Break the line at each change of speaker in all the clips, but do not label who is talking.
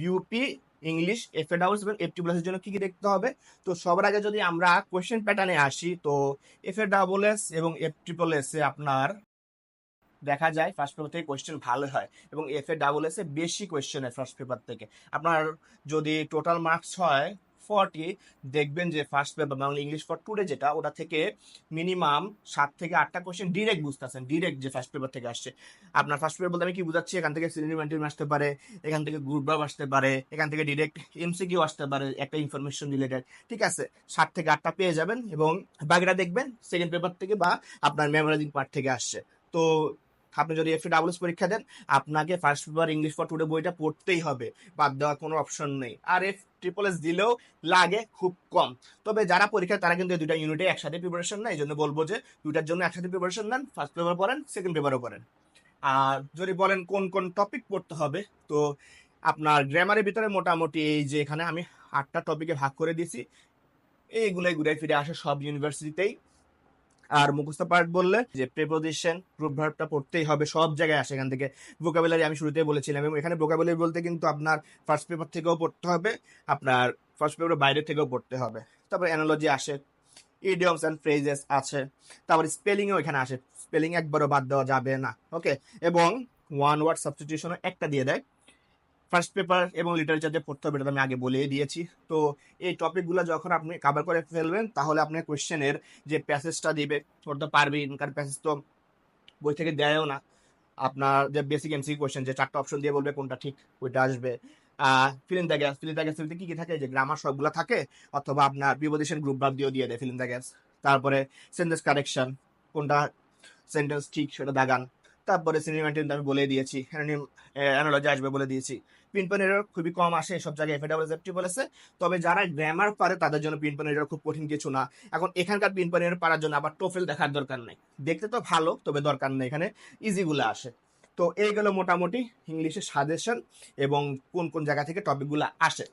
BUP English F A doubles এবং F T প্লাসের জন্য কী কী দেখতে হবে? তো সবার আগে যদি আমরা কোয়েশ্চেন প্যাটার্নে আসি, তো এফ এ ডাবল এস এবং এফ ট্রিপল এসে আপনার দেখা যায় ফার্স্ট পেপার থেকে কোয়েশ্চেন ভালো হয় এবং এফ এ ডাবল এসে বেশি কোয়েশ্চেন হয় ফার্স্ট পেপার থেকে। আপনার যদি টোটাল মার্কস হয় ফর্টি দেখবেন যে first paper Bangla English for today যেটা, ওটা থেকে মিনিমাম সাত থেকে আটটা কোয়েশ্চেন ডিরেক্ট বুঝতে বুঝতেছেন ডিরেক্ট যে ফার্স্ট পেপার থেকে আসছে। আপনার ফার্স্ট পেপার বলতে আমি কি বুঝাচ্ছি? এখান থেকে সিলিমেন্টিভ আসতে পারে, এখান থেকে গ্রুপ ভাব আসতে পারে, এখান থেকে ডিরেক্ট এমসিকিউ আসতে পারে, একটা ইনফরমেশন রিলেটেড ঠিক আছে? সাত থেকে আটটা পেয়ে যাবেন এবং বাকিটা দেখবেন সেকেন্ড পেপার থেকে বা আপনার মেমোরাইজিং পার্ট থেকে আসছে। তো আপনি যদি এফ ডাবলস পরীক্ষা দেন, আপনাকে first paper English for today বইটা পড়তেই হবে। বাদ দেওয়ার কোনো অপশন নেই। আর এফ ট্রিপল এস দিলেও লাগে খুব কম। তবে যারা পরীক্ষা তারা কিন্তু দুইটা ইউনিটে একসাথে প্রিপারেশন নেয়। এই জন্য বলব যে দুটার জন্য একসাথে প্রিপারেশন নেন ফার্স্ট পেপার পড়েন সেকেন্ড পেপারও পড়েন। আর যদি বলেন কোন কোন টপিক পড়তে হবে, তো আপনার গ্রামারের ভিতরে মোটামুটি এই যে এখানে আমি আটটা টপিকে ভাগ করে দিয়েছি। এইগুলোই ঘুরে ফিরে আসে সব ইউনিভার্সিটিতেই আর মুখস্থ পার্ট বললে যে প্রেপোজিশন প্রুফ ভার্বটা পড়তেই হবে, সব জায়গায় আসে এখান থেকে। ভোকাবুলারি আমি শুরুতেই বলেছিলাম এবং এখানে ভোকাবুলারি বলতে কিন্তু আপনার ফার্স্ট পেপার থেকেও পড়তে হবে, আপনার ফার্স্ট পেপারের বাইরে থেকেও পড়তে হবে। তারপর অ্যানালজি আসে ইডিয়মস অ্যান্ড ফ্রেজেস আছে, তারপর স্পেলিংও এখানে আসে। স্পেলিং একবারও বাদ দেওয়া যাবে না ওকে এবং ওয়ান ওয়ার্ড সাবস্টিটিউশনও একটা দিয়ে দেয়। ফার্স্ট পেপার এবং লিটারেচার যে পড়তে হবে, এটা তো আমি আগে বলেই দিয়েছি। তো এই টপিকগুলো যখন আপনি কাভার করে ফেলবেন, তাহলে আপনার কোয়েশ্চেনের যে প্যাসেজটা দিবে পড়তে পারবেন কারণ প্যাসেজ তো বই থেকে দেয়ও না। আপনার যে বেসিক এমসি কোয়েশ্চেন যে চারটা অপশন দিয়ে বলবে কোনটা ঠিক, ওইটা আসবে। Filling the gaps filling the gaps কি কী থাকে? যে গ্রামার সবগুলো থাকে, অথবা আপনার প্রিপোজিশন গ্রুপ ভাব দিয়েও দিয়ে দেয় ফিলিং দ্য গ্যাস তারপরে সেন্টেন্স কারেকশন কোনটা সেন্টেন্স ঠিক সেটা দাগান তারপরে আমি বলে দিয়েছি অ্যানোলজি আসবে বলে দিয়েছি। পিনপন এরর খুবই কম আসে, সব জায়গায় এফএডাবল সেফটি বলেছে। তবে যারা গ্রামার পারে তাদের জন্য পিনপন এরর খুব কঠিন কিছু না। এখন এখানকার পিনপন এরর পারার জন্য আবার টোফেল দেখার দরকার নেই। দেখতে তো ভালো, তবে দরকার নেই, এখানে ইজিগুলো আসে। তো এই গেল মোটামুটি ইংলিশে সাজেশন এবং কোন কোন জায়গা থেকে টপিকগুলো আসে।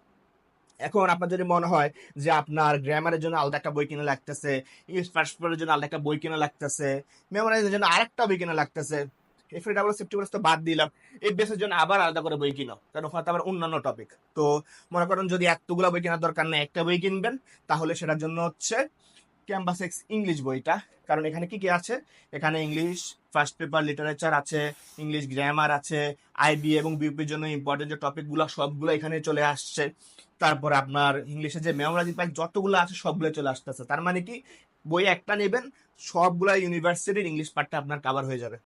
এখন আপনার যদি মনে হয় যে আপনার গ্রামারের জন্য আলাদা একটা বই কিনে লাগতেছে ইংলিশ ফার্স্ট জন্য আলাদা একটা বই কিনা লাগতেছে মেমোরাইজের জন্য আরেকটা বই কিনা লাগতেছে এফএ ডাবল সেফটি বলে তো বাদ দিলাম। এই বেসের জন্য আবার আলাদা করে বই কিনো। কারণ ওখানে তো আবার অন্যান্য টপিক তো মনে করেন যদি এতগুলো বই কেনার দরকার নেই, একটা বই কিনবেন, তাহলে সেটার জন্য হচ্ছে ক্যাম্পাস এক্স ইংলিশ বইটা। কারণ এখানে কি কি আছে? এখানে ইংলিশ ফার্স্ট পেপার লিটারেচার আছে ইংলিশ গ্রামার আছে আইবি এবং বিউপির জন্য ইম্পর্টেন্ট যে টপিকগুলো সবগুলো এখানে চলে আসছে। তারপর আপনার ইংলিশে যে মেমোরাইজিং পাই যতগুলো আছে, সবগুলো চলে আসতেছে। তার মানে কি? বই একটা নেবেন, সবগুলো ইউনিভার্সিটির ইংলিশ পার্টটা আপনার কাভার হয়ে যাবে।